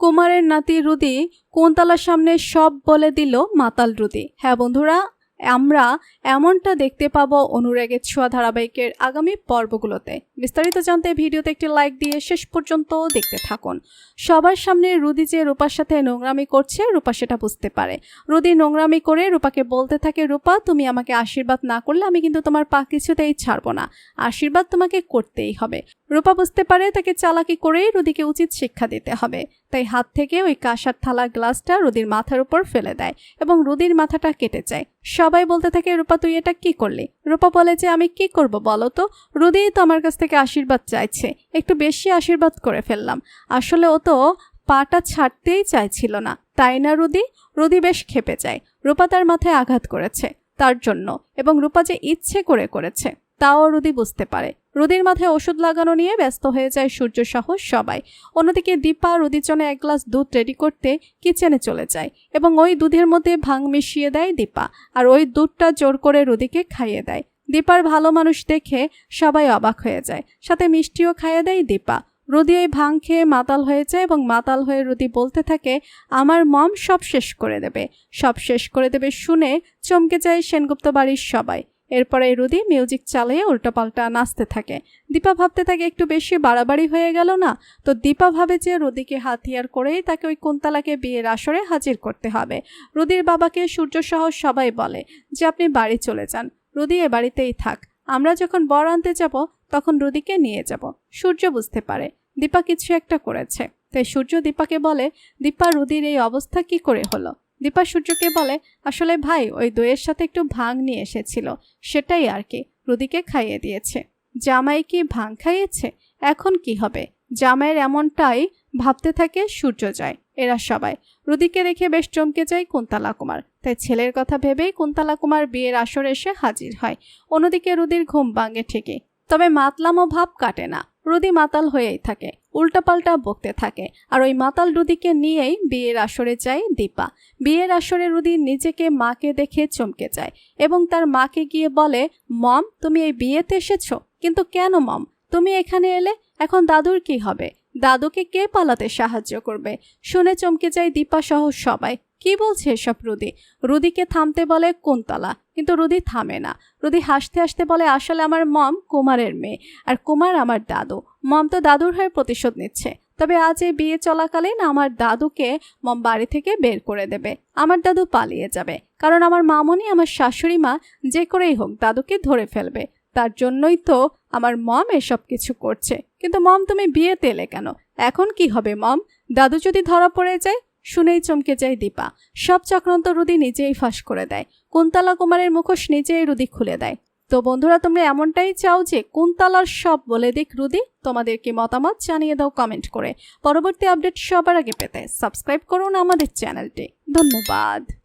কুমারের নাতি রুদি কোনতলার সামনে সব বলে দিল মাতাল রুদি। হ্যাঁ বন্ধুরা আমরা এমনটা দেখতে পাবো অনুরাগের ছোঁয়া ধারাবাহিকের আগামী পর্বগুলোতে। বিস্তারিত জানতে ভিডিওতে একটি লাইক দিয়ে শেষ পর্যন্ত দেখতে থাকুন। সবার সামনে রুদি যে রূপার সাথে নোংরামি করছে, রূপা সেটা বুঝতে পারে। রুদি নোংরামি করে রূপাকে বলতে থাকে, রূপা, তুমি আমাকে আশীর্বাদ না করলে আমি কিন্তু তোমার পা কিছুতেই ছাড়বো না। আশীর্বাদ তোমাকে করতেই হবে। রূপা বুঝতে পারে তাকে চালাকি করেই রুদিকে উচিত শিক্ষা দিতে হবে। তাই হাত থেকে ওই কাঁসার থালা গ্লাসটা রুদির মাথার উপর ফেলে দেয় এবং রুদির মাথাটা কেটে যায়। সবাই বলতে থাকে, রূপা, তুই এটা কি করলি? রূপা বলে যে, আমি কি করব বলো তো? রুদি তো আমার কাছ থেকে আশীর্বাদ চাইছে। একটু বেশি আশীর্বাদ করে ফেললাম। আসলে ও তো পাটা ছাড়তেই চাইছিল না, তাই না, রুদি? রুদি বেশ খেপে যায়। রূপা তার মাথায় আঘাত করেছে, তার জন্য। এবং রূপা যে ইচ্ছে করে করেছে। তাও রুদি বুঝতে পারে। রুদির মাথায় ওষুধ লাগানো নিয়ে ব্যস্ত হয়ে যায় সূর্য সহ সবাই। অন্যদিকে দীপা রুদির জন্য এক গ্লাস দুধ রেডি করতে কিচেনে চলে যায় এবং ওই দুধের মধ্যে ভাং মিশিয়ে দেয় দীপা আর ওই দুধটা জোর করে রুদিকে খাইয়ে দেয়। দীপার ভালো মানুষ দেখে সবাই অবাক হয়ে যায়। সাথে মিষ্টিও খাইয়ে দেয় দীপা। রুদি ওই ভাং খেয়ে মাতাল হয়ে যায় এবং মাতাল হয়ে রুদি বলতে থাকে, আমার মম সব শেষ করে দেবে। সব শেষ করে দেবে শুনে চমকে যায় সেনগুপ্ত বাড়ির সবাই। এরপরে রুদি মিউজিক চালিয়ে উল্টোপাল্টা নাচতে থাকে। দীপা ভাবতে থাকে, একটু বেশি বাড়াবাড়ি হয়ে গেল না? তো দীপা ভাবে যে রুদিকে হাতিয়ার করেই তাকে ওই কুন্তলাকে বিয়ের আসরে হাজির করতে হবে। রুদির বাবাকে সূর্যসহ সবাই বলে যে, আপনি বাড়ি চলে যান। রুদি এ বাড়িতেই থাক। আমরা যখন বর আনতে যাব, তখন রুদিকে নিয়ে যাব সূর্য বুঝতে পারে, দীপা কিছু একটা করেছে। তাই সূর্য দীপাকে বলে, দীপা, রুদির এই অবস্থা কি করে হলো? দীপা সূর্যকে বলে, আসলে ভাই, ওই দইয়ের সাথে একটু ভাং নিয়ে এসেছিল। সেটাই আর কি, রুদিকে খাইয়ে দিয়েছে। জামাই কি ভাং খাইয়েছে? এখন কি হবে? জামাইয়ের এমনটাই ভাবতে থাকে সূর্য যায়, এরা সবাই। রুদিকে দেখে বেশ চমকে যায় কুন্তলা কুমার। তাই ছেলের কথা ভেবেই কুন্তলা কুমার বিয়ের আসর এসে হাজির হয়। অন্যদিকে রুদির ঘুম ভাঙে ঠিকই। তবে মাতলামো ভাব কাটে না। রুদি মাতাল হয়েই থাকে, উল্টাপাল্টা বকতে থাকে। আর ওই মাতাল রুদিকে নিয়েই বিয়ের আসরে যায় দীপা। বিয়ের আসরে রুদি নিজেকে মাকে দেখে চমকে যায় এবং তার মাকে গিয়ে বলে, মম, তুমি এই বিয়েতে এসেছ? কিন্তু কেন মম? তুমি এখানে এলে? এখন দাদুর কি হবে? দাদুকে কে পালাতে সাহায্য করবে? শুনে চমকে যায় দীপা সহ সবাই। কি বলছে এসব রুদি? রুদিকে থামতে বলে কুন্তলা, কিন্তু রুদি থামে না। রুদি হাসতে হাসতে বলে, আসলে আমার মম কুমারের মেয়ে, আর কুমার আমার দাদু। মম তো দাদুর হয়ে প্রতিশোধ নিচ্ছে। তবে আজ এই বিয়ে চলাকালীন আমার দাদুকে মম বাড়ি থেকে বের করে দেবে। আমার দাদু পালিয়ে যাবে। কারণ আমার মামনি, আমার শাশুড়ি মা, যে করেই হোক দাদুকে ধরে ফেলবে। তার জন্যই তো আমার মম এসব কিছু করছে। কিন্তু মম, তুমি বিয়েতে এলে কেন? এখন কি হবে মম? দাদু যদি ধরা পড়ে যায় শুনেই চমকে যায় দীপা। সব চক্রান্ত রুদি নিজেই ফাঁস করে দেয়। কুন্তলা কুমারের মুখোশ নিজেই রুদি খুলে দেয়। তো বন্ধুরা, তোমরা এমনটাই চাও যে কুন্তলার সব বলে দিক রুদি? তোমাদের কি মতামত জানিয়ে দাও কমেন্ট করে। পরবর্তী আপডেট সবার আগে পেতে সাবস্ক্রাইব করুন আমাদের চ্যানেলটি। ধন্যবাদ।